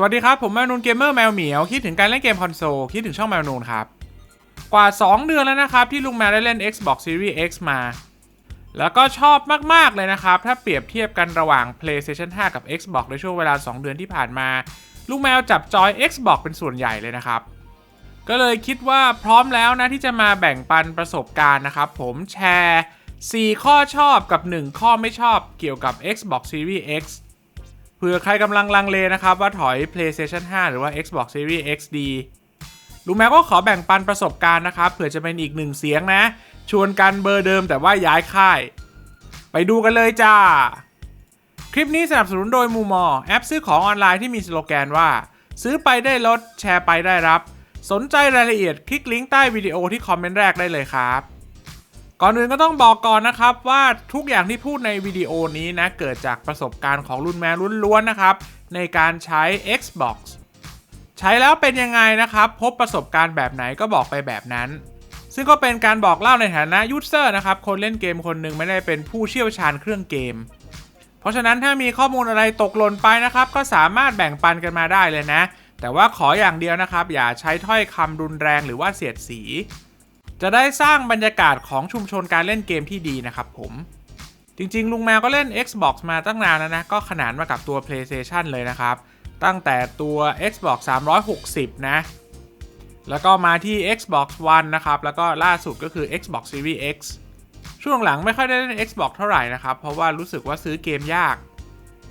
สวัสดีครับ ผมแมวนูนเกมเมอร์แมวเหมียว คิดถึงการเล่นเกมคอนโซล คิดถึงช่องแมวนูนครับ กว่า 2 เดือนแล้วนะครับ ที่ลุงแมวได้เล่น Xbox Series X มา แล้วก็ชอบมาก ๆ เลยนะครับ ถ้าเปรียบเทียบกันระหว่าง PlayStation 5 กับ Xbox ในช่วงเวลา 2 เดือนที่ผ่านมา ลุงแมวจับจอย Xbox เป็นส่วนใหญ่เลยนะครับ ก็เลยคิดว่าพร้อมแล้วนะที่จะมาแบ่งปันประสบการณ์นะครับผมแชร์ 4 ข้อชอบกับ 1 ข้อไม่ชอบเกี่ยวกับ Xbox Series X เผื่อใครกำลังลังเลนะครับ ว่าถอย PlayStation 5 หรือว่า Xbox Series X ดีลุงแมวก็ขอแบ่งปันประสบการณ์นะครับเผื่อจะเป็นอีกหนึ่งเสียงนะ ชวนกันเบอร์เดิมแต่ว่าย้ายค่าย ไปดูกันเลยจ้า คลิปนี้สนับสนุนโดยมูมอแอปซื้อของออนไลน์ที่มีสโลแกนว่า ซื้อไปได้ลดแชร์ไปได้รับ สนใจรายละเอียดคลิกลิงก์ใต้วิดีโอที่คอมเมนต์แรกได้เลยครับ ก่อนอื่นก็ต้องบอกก่อนนะครับว่าทุกอย่างที่พูดในวิดีโอนี้นะ เกิดจากประสบการณ์ของรุ่นแม่รุ่นล้วนนะครับ ในการใช้ Xbox ใช้แล้วเป็นยังไงนะครับ พบประสบการณ์แบบไหนก็บอกไปแบบนั้น ซึ่งก็เป็นการบอกเล่าในฐานะยูเซอร์นะครับ คนเล่นเกมคนหนึ่งไม่ได้เป็นผู้เชี่ยวชาญเครื่องเกม เพราะฉะนั้นถ้ามีข้อมูลอะไรตกหล่นไปนะครับ ก็สามารถแบ่งปันกันมาได้เลยนะ แต่ว่าขออย่างเดียวนะครับ อย่าใช้ถ้อยคำรุนแรงหรือว่าเสียดสี จะได้สร้างบรรยากาศของชุมชนการเล่นเกมที่ดีนะครับผม จริงๆ ลุงแมวก็เล่น Xbox มาตั้งนานแล้วนะ ก็ขนานมากับตัว PlayStation เลยนะครับ ตั้งแต่ตัว Xbox 360 นะ แล้วก็มาที่ Xbox One นะครับ แล้วก็ล่าสุดก็คือ Xbox Series X ช่วงหลังไม่ค่อยได้เล่น Xbox เท่าไหร่นะครับ เพราะว่ารู้สึกว่าซื้อเกมยาก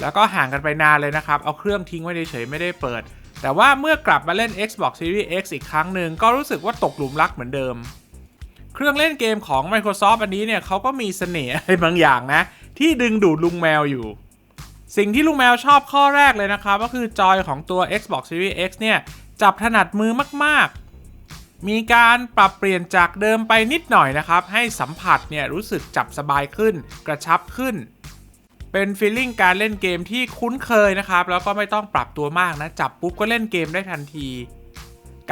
แล้วก็ห่างกันไปนานเลยนะครับ เอาเครื่องทิ้งไว้เฉยๆไม่ได้เปิด แต่ว่าเมื่อกลับมาเล่น Xbox Series X อีกครั้งหนึ่งก็รู้สึกว่าตกหลุมรักเหมือนเดิม เครื่องเล่นเกมของ Microsoft อันนี้เนี่ยเขาก็มีเสน่ห์อะไรบางอย่างนะ ที่ดึงดูดลุงแมวอยู่ สิ่งที่ลุงแมวชอบข้อแรกเลยนะครับ ก็คือจอยของตัว Xbox Series X เนี่ย จับถนัดมือมาก ๆ มีการปรับเปลี่ยนจากเดิมไปนิดหน่อยนะครับ ให้สัมผัสเนี่ยรู้สึกจับสบายขึ้น กระชับขึ้น เป็นฟีลลิ่งการเล่นเกมที่คุ้นเคยนะครับแล้วก็ไม่ต้องปรับตัวมากนะจับปุ๊บก็เล่นเกมได้ทันที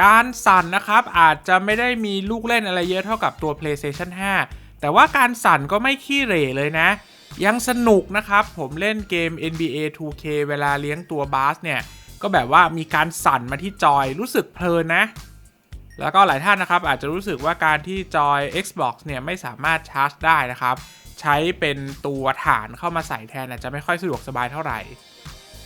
การสั่นนะครับอาจจะไม่ได้มีลูกเล่นอะไรเยอะเท่ากับตัว PlayStation 5 แต่ว่าการสั่นก็ไม่ขี้เหร่เลยนะ ยังสนุกนะครับ ผมเล่นเกม NBA 2K เวลาเลี้ยงตัวบาสเนี่ย ก็แบบว่ามีการสั่นมาที่จอยรู้สึกเพลินนะ แล้วก็หลายท่านนะครับ อาจจะรู้สึกว่าการที่จอย Xbox เนี่ยไม่สามารถชาร์จได้นะครับ ใช้เป็นตัวฐานเข้ามาใส่แทนอาจจะไม่ค่อยสะดวกสบายเท่าไหร่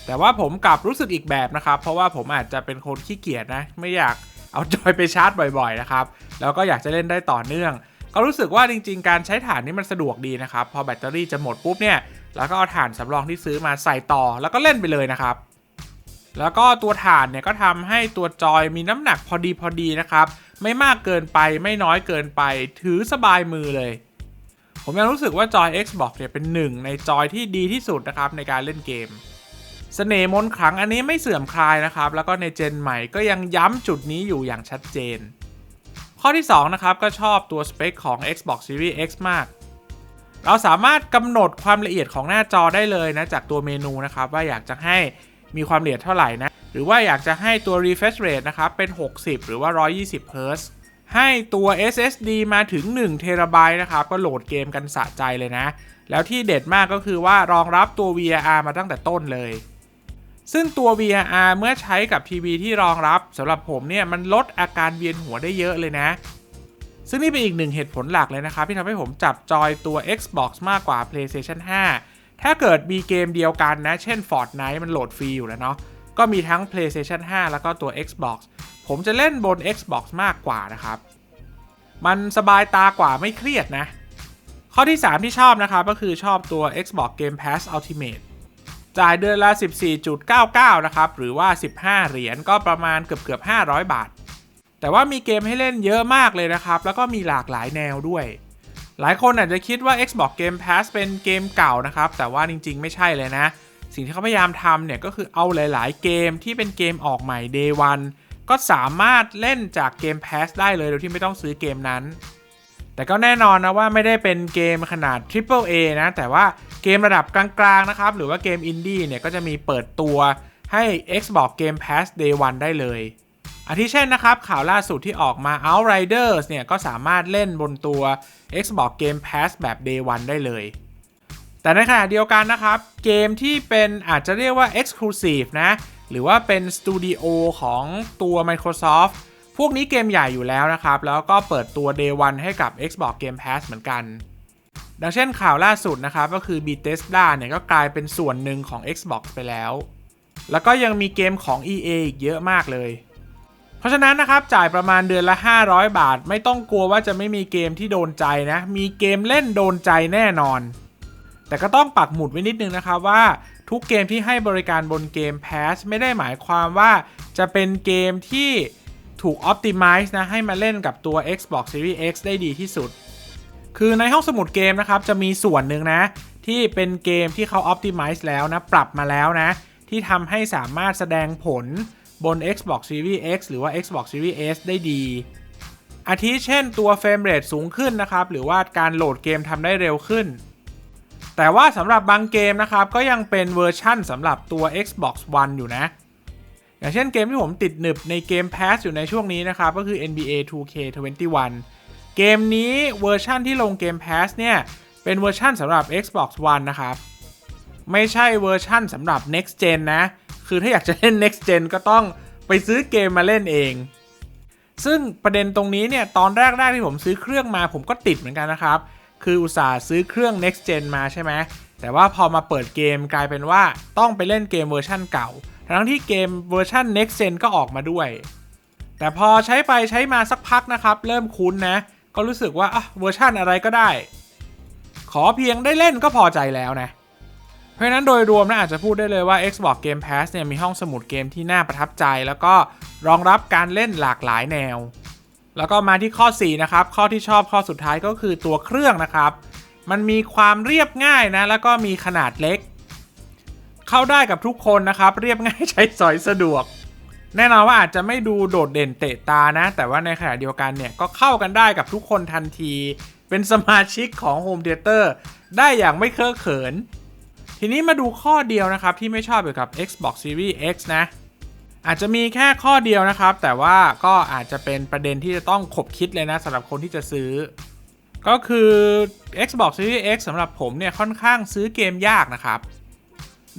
แต่ว่าผมกลับรู้สึกอีกแบบนะครับ เพราะว่าผมอาจจะเป็นคนขี้เกียจนะ ไม่อยากเอาจอยไปชาร์จบ่อยๆนะครับ แล้วก็อยากจะเล่นได้ต่อเนื่อง ก็รู้สึกว่าจริง ๆ การใช้ฐานนี่มันสะดวกดีนะครับ พอแบตเตอรี่จะหมดปุ๊บเนี่ย แล้วก็เอาฐานสำรองที่ซื้อมาใส่ต่อ แล้วก็เล่นไปเลยนะครับ แล้วก็ตัวฐานเนี่ยก็ทำให้ตัวจอยมีน้ำหนักพอดีพอดีนะครับ ไม่มากเกินไปไม่น้อยเกินไป ถือสบายมือเลย ผมยังรู้สึกว่าจอย Xbox เนี่ยเป็นหนึ่งในจอยที่ดีที่สุดนะครับในการเล่นเกม เสน่ห์มนขลังอันนี้ไม่เสื่อมคลายนะครับ แล้วก็ในเจนใหม่ก็ยังย้ำจุดนี้อยู่อย่างชัดเจน ข้อที่ 2 นะครับ ก็ชอบตัวสเปคของ Xbox Series X มาก เราสามารถกำหนดความละเอียดของหน้าจอได้เลยนะ จากตัวเมนูนะครับ ว่าอยากจะให้มีความละเอียดเท่าไหร่นะ หรือว่าอยากจะให้ตัว refresh rate นะครับ เป็น 60 หรือว่า 120 Hz ให้ตัว SSD มาถึง1 t b นะครับ ก็โหลดเกมกันสะใจเลยนะ แล้วที่เด็ดมากก็คือว่ารองรับตัว VRR มาตั้งแต่ต้นเลย ซึ่งตัว VRR เมื่อใช้กับทีวีที่รองรับสำหรับผมเนี่ยมันลดอาการเวียนหัวได้เยอะเลยนะ ซึ่งนี่เป็นอีกหนึ่งเหตุผลหลักเลยนะครับ ที่ทำให้ผมจับจอยตัว Xbox มากกว่า PlayStation 5 ถ้าเกิดมีเกมเดียวกันนะ เช่น Fortnite มันโหลดฟรีอยู่แล้วเนาะก็มีทั้ง PlayStation 5 แล้วก็ตัว Xbox ผมจะเล่นบน Xbox มากกว่านะครับ มันสบายตากว่าไม่เครียดนะ ข้อที่ 3 ที่ชอบนะครับก็คือชอบตัว Xbox Game Pass Ultimate จ่ายเดือนละ 14.99 นะครับ หรือว่า 15 เหรียญก็ประมาณเกือบเกือบ500 บาท แต่ว่ามีเกมให้เล่นเยอะมากเลยนะครับ แล้วก็มีหลากหลายแนวด้วย หลายคนอาจจะคิดว่า Xbox Game Pass เป็นเกมเก่านะครับ แต่ว่าจริง ๆ ไม่ใช่เลยนะ สิ่งที่เขาพยายามทำเนี่ยก็คือเอาหลาย ๆ เกมที่เป็นเกมออกใหม่ Day 1ก็สามารถเล่นจากเกม Pass ได้เลยโดยที่ไม่ต้องซื้อเกมนั้น แต่ก็แน่นอนนะว่าไม่ได้เป็นเกมขนาด Triple A นะ แต่ว่าเกมระดับกลางๆนะครับ หรือว่าเกมอินดี้เนี่ยก็จะมีเปิดตัวให้ Xbox Game Pass Day 1 ได้เลยอาทิเช่นนะครับข่าวล่าสุดที่ออกมา Outriders เนี่ยก็สามารถเล่นบนตัว Xbox Game Pass แบบ Day 1 ได้เลย แต่ในขณะเดียวกันนะครับ เกมที่เป็นอาจจะเรียกว่า Exclusive นะ หรือว่าเป็นสตูดิโอของตัว Microsoft พวกนี้เกมใหญ่อยู่แล้วนะครับ แล้วก็เปิดตัว Day 1 ให้กับ Xbox Game Pass เหมือนกัน ดังเช่นข่าวล่าสุดนะครับ ก็คือ Bethesda เนี่ยก็กลายเป็นส่วนหนึ่งของ Xbox ไปแล้ว แล้วก็ยังมีเกมของ EA อีกเยอะมากเลย เพราะฉะนั้นนะครับจ่ายประมาณเดือนละ 500 บาท ไม่ต้องกลัวว่าจะไม่มีเกมที่โดนใจนะ มีเกมเล่นโดนใจแน่นอน แต่ก็ต้องปักหมุดไว้นิดนึงนะครับว่าทุกเกมที่ให้บริการบนเกม Pass ไม่ได้หมายความว่าจะเป็นเกมที่ ถูก Optimize นะให้มาเล่นกับตัว Xbox Series X ได้ดีที่สุด คือในห้องสมุดเกมนะครับ จะมีส่วนหนึ่งนะ ที่เป็นเกมที่เขา Optimize แล้วนะ ปรับมาแล้วนะ ที่ทำให้สามารถแสดงผลบน Xbox Series X หรือว่า Xbox Series S ได้ดี อาทิเช่นตัวเฟรมเรทสูงขึ้นนะครับ หรือว่าการโหลดเกมทำได้เร็วขึ้น แต่ว่าสำหรับบางเกมนะครับ ก็ยังเป็นเวอร์ชั่นสำหรับตัว Xbox One อยู่นะ อย่างเช่นเกมที่ผมติดหนึบในเกม Pass อยู่ในช่วงนี้นะครับ ก็คือ NBA 2K21 เกมนี้เวอร์ชั่นที่ลงเกม Pass เนี่ย เป็นเวอร์ชั่นสำหรับ Xbox One นะครับ ไม่ใช่เวอร์ชั่นสำหรับ Next Gen นะ คือถ้าอยากจะเล่น Next Gen ก็ต้องไปซื้อเกมมาเล่นเอง ซึ่งประเด็นตรงนี้เนี่ย ตอนแรก ๆ ที่ผมซื้อเครื่องมาผมก็ติดเหมือนกันนะครับ คืออุตส่าห์ซื้อเครื่อง next gen มาใช่ไหมแต่ว่าพอมาเปิดเกมกลายเป็นว่าต้องไปเล่นเกมเวอร์ชั่นเก่า ทั้งที่เกมเวอร์ชัน next gen ก็ออกมาด้วย แต่พอใช้ไปใช้มาสักพักนะครับ เริ่มคุ้นนะ ก็รู้สึกว่าอะเวอร์ชันอะไรก็ได้ ขอเพียงได้เล่นก็พอใจแล้วนะ เพราะนั้นโดยรวมนะอาจจะพูดได้เลยว่า Xbox Game Pass เนี่ยมีห้องสมุดเกมที่น่าประทับใจ แล้วก็รองรับการเล่นหลากหลายแนว แล้วก็มาที่ข้อ 4 นะครับ ข้อที่ชอบข้อสุดท้ายก็คือตัวเครื่องนะครับ มันมีความเรียบง่ายนะ แล้วก็มีขนาดเล็ก เข้าได้กับทุกคนนะครับ เรียบง่ายใช้สอยสะดวก แน่นอนว่าอาจจะไม่ดูโดดเด่นเตะตานะ แต่ว่าในขณะเดียวกันเนี่ยก็เข้ากันได้กับทุกคนทันที เป็นสมาชิกของ Home Theater ได้อย่างไม่เคอะเขิน ทีนี้มาดูข้อเดียวนะครับ ที่ไม่ชอบเกี่ยวกับ Xbox Series X นะ อาจจะมีแค่ข้อเดียวนะครับ แต่ว่าก็อาจจะเป็นประเด็นที่จะต้องขบคิดเลยนะสำหรับคนที่จะซื้อก็คือ Xbox Series X สำหรับผมเนี่ยค่อนข้างซื้อเกมยากนะครับ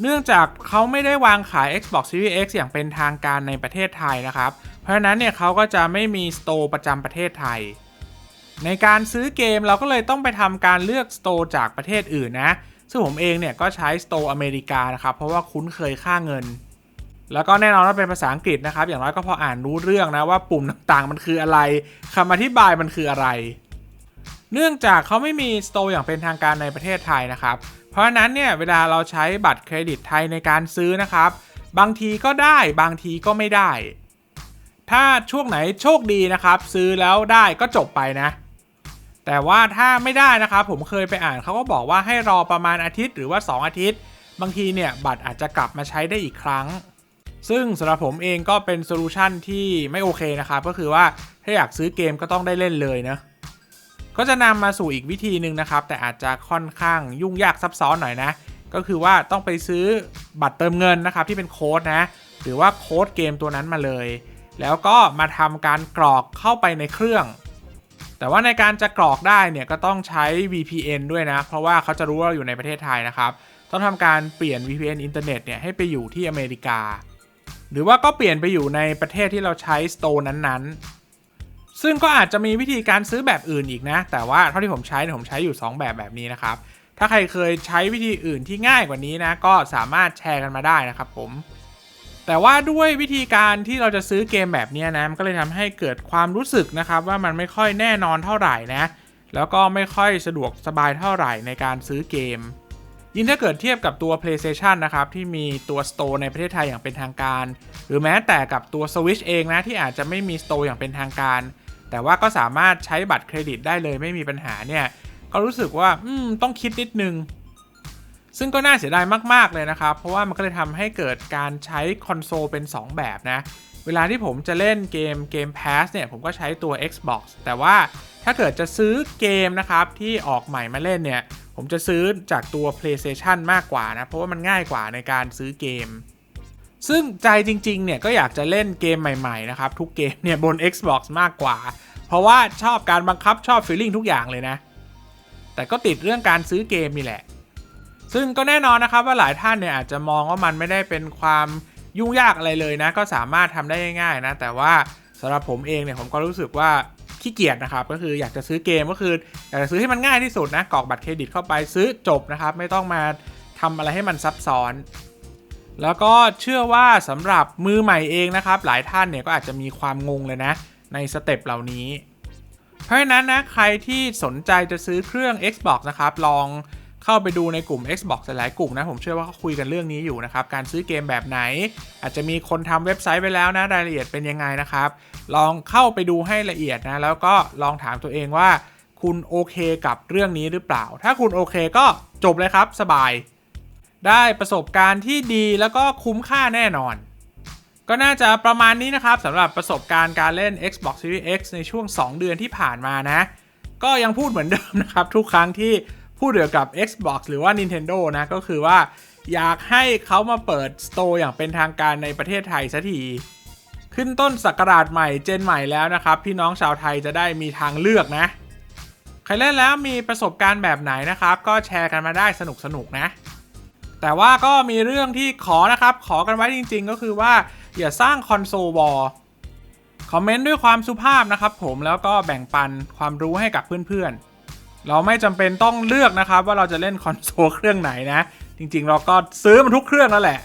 เนื่องจากเขาไม่ได้วางขาย Xbox Series X อย่างเป็นทางการในประเทศไทยนะครับ เพราะฉะนั้นเนี่ยเขาก็จะไม่มีสโตร์ประจำประเทศไทย ในการซื้อเกมเราก็เลยต้องไปทำการเลือกสโตร์จากประเทศอื่นนะ ซึ่งผมเองเนี่ยก็ใช้สโตร์อเมริกานะครับ เพราะว่าคุ้นเคยค่าเงิน แล้วก็แน่นอนว่าเป็นภาษาอังกฤษนะครับ อย่างน้อยก็พออ่านรู้เรื่องนะว่าปุ่มต่างๆ มันคืออะไรคำอธิบายมันคืออะไร เนื่องจากเขาไม่มีสโตร์อย่างเป็นทางการในประเทศไทยนะครับ เพราะนั้นเนี่ยเวลาเราใช้บัตรเครดิตไทยในการซื้อนะครับ บางทีก็ได้บางทีก็ไม่ได้ ถ้าช่วงไหนโชคดีนะครับ ซื้อแล้วได้ก็จบไปนะ แต่ว่าถ้าไม่ได้นะครับ ผมเคยไปอ่านเขาก็บอกว่าให้รอประมาณอาทิตย์หรือว่า 2 อาทิตย์ บางทีเนี่ยบัตรอาจจะกลับมาใช้ได้อีกครั้งซึ่งสำหรับผมเองก็เป็นโซลูชันที่ไม่โอเคนะครับ ก็คือว่าถ้าอยากซื้อเกมก็ต้องได้เล่นเลยนะ ก็จะนำมาสู่อีกวิธีหนึ่งนะครับ แต่อาจจะค่อนข้างยุ่งยากซับซ้อนหน่อยนะ ก็คือว่าต้องไปซื้อบัตรเติมเงินนะครับ ที่เป็นโค้ดนะหรือว่าโค้ดเกมตัวนั้นมาเลย แล้วก็มาทำการกรอกเข้าไปในเครื่อง แต่ว่าในการจะกรอกได้เนี่ยก็ต้องใช้ VPN ด้วยนะ เพราะว่าเขาจะรู้ว่าเราอยู่ในประเทศไทยนะครับ ต้องทำการเปลี่ยน VPN อินเทอร์เน็ตเนี่ยให้ไปอยู่ที่อเมริกา หรือว่าก็เปลี่ยนไปอยู่ในประเทศที่เราใช้สโตร์นั้นๆ ซึ่งก็อาจจะมีวิธีการซื้อแบบอื่นอีกนะ แต่ว่าเท่าที่ผมใช้เนี่ยผมใช้อยู่ 2 แบบแบบนี้นะครับ ถ้าใครเคยใช้วิธีอื่นที่ง่ายกว่านี้นะ ก็สามารถแชร์กันมาได้นะครับผม แต่ว่าด้วยวิธีการที่เราจะซื้อเกมแบบนี้นะ มันก็เลยทำให้เกิดความรู้สึกนะครับ ว่ามันไม่ค่อยแน่นอนเท่าไหร่นะ แล้วก็ไม่ค่อยสะดวกสบายเท่าไหร่ในการซื้อเกม ยิ่งถ้าเกิดเทียบกับตัว PlayStation นะครับที่มีตัว Store ในประเทศไทยอย่างเป็นทางการ หรือแม้แต่กับตัว Switch เองนะที่อาจจะไม่มี Store อย่างเป็นทางการ แต่ว่าก็สามารถใช้บัตรเครดิตได้เลยไม่มีปัญหาเนี่ย ก็รู้สึกว่าอืมต้องคิดนิดนึง ซึ่งก็น่าเสียดายมาก ๆ เลยนะครับ เพราะว่ามันก็เลยทำให้เกิดการใช้คอนโซลเป็น 2 แบบนะ เวลาที่ผมจะเล่นเกมเกม Pass เนี่ย ผมก็ใช้ตัว Xbox แต่ว่าถ้าเกิดจะซื้อเกมนะครับ ที่ออกใหม่มาเล่นเนี่ย ผมจะซื้อจากตัว PlayStation มากกว่านะ เพราะว่ามันง่ายกว่าในการซื้อเกม ซึ่งใจจริงๆ เนี่ยก็อยากจะเล่นเกมใหม่ๆ นะครับ ทุกเกมเนี่ยบน Xbox มากกว่า เพราะว่าชอบการบังคับชอบฟีลลิ่งทุกอย่างเลยนะ แต่ก็ติดเรื่องการซื้อเกมนี่แหละ ซึ่งก็แน่นอนนะครับว่าหลายท่านเนี่ยอาจจะมองว่ามันไม่ได้เป็นความยุ่งยากอะไรเลยนะ ก็สามารถทำได้ง่ายๆนะ แต่ว่าสำหรับผมเองเนี่ยผมก็รู้สึกว่าขี้เกียจนะครับ ก็คืออยากจะซื้อเกมก็คืออยากจะซื้อให้มันง่ายที่สุดนะกรอกบัตรเครดิตเข้าไปซื้อจบนะครับ ไม่ต้องมาทำอะไรให้มันซับซ้อน แล้วก็เชื่อว่าสำหรับมือใหม่เองนะครับ หลายท่านเนี่ยก็อาจจะมีความงงเลยนะ ในสเต็ปเหล่านี้ เพราะฉะนั้นนะใครที่สนใจจะซื้อเครื่อง Xbox นะครับ ลองเข้าไปดูในกลุ่ม Xbox หลายกลุ่มนะ ผมเชื่อว่าเขาคุยกันเรื่องนี้อยู่นะครับ การซื้อเกมแบบไหน อาจจะมีคนทำเว็บไซต์ไปแล้วนะ รายละเอียดเป็นยังไงนะครับ ลองเข้าไปดูให้ละเอียดนะ แล้วก็ลองถามตัวเองว่า คุณโอเคกับเรื่องนี้หรือเปล่า ถ้าคุณโอเคก็จบเลยครับสบาย ได้ประสบการณ์ที่ดีแล้วก็คุ้มค่าแน่นอน ก็น่าจะประมาณนี้นะครับสำหรับประสบการณ์การเล่น Xbox Series X ในช่วง 2 เดือนที่ผ่านมานะ ก็ยังพูดเหมือนเดิมนะครับ ทุกครั้งที่พูดเกี่ยวกับ Xbox หรือว่า Nintendo นะ ก็คือว่าอยากให้เขามาเปิดสโตร์อย่างเป็นทางการในประเทศไทยสักที ขึ้นต้นศักราชใหม่เจนใหม่แล้วนะครับ พี่น้องชาวไทยจะได้มีทางเลือกนะ ใครเล่นแล้วมีประสบการณ์แบบไหนนะครับ ก็แชร์กันมาได้สนุกๆนะ แต่ว่าก็มีเรื่องที่ขอนะครับ ขอกันไว้จริง ๆ ก็คือว่า อย่าสร้างคอนโซลวอลคอมเมนต์ด้วยความสุภาพนะครับผมแล้วก็แบ่งปันความรู้ให้กับเพื่อนๆ เราไม่จำเป็นต้องเลือกนะครับ ว่าเราจะเล่นคอนโซลเครื่องไหนนะ จริงๆ เราก็ซื้อมันทุกเครื่องแล้วแหละ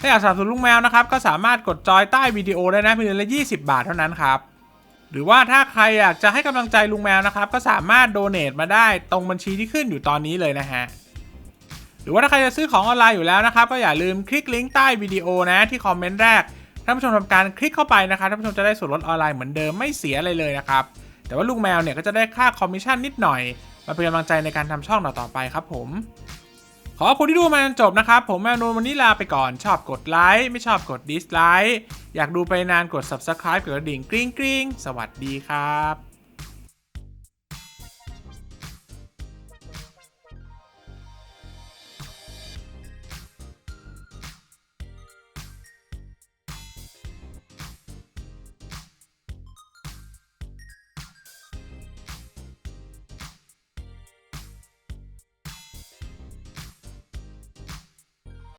ถ้าอยากสนับสนุนลุงแมวนะครับ ก็สามารถกดจอยใต้วิดีโอได้นะเพียงละ 20 บาทเท่านั้นครับ หรือว่าถ้าใครอยากจะให้กำลังใจลุงแมวนะครับ ก็สามารถโดเน a มาได้ตรงบัญชีที่ขึ้นอยู่ตอนนี้เลยนะฮะ รือว่าถ้าใครจะซื้อของออนไลน์อยู่แล้วนะครับก็อย่าลืมคลิกลิงก์ใต้วิดีโอนะที่คอมเมนต์แรกท่านผู้ชมทำการคลิกเข้าไปนะครับท่านผู้ชมจะได้ส่วนลดออนไลน์เหมือนเดิมไม่เสียอะไรเลยนะครับแต่ว่าลุงแมวเนี่ยก็จะได้ค่าคอมมิชชั่นนิดหน่อยมาเป็นกำลังใจในการทำช่องต่อๆไปครับผมขอบคุณที่ดูมาจนจบนะครับ ผมแมวนูนวันนี้ลาไปก่อนชอบกดไลค์ไม่ชอบกดดิสไลค์อยากดูไปนานกด subscribe กดกระดิ่งกริ๊งกริ๊งสวัสดีครับ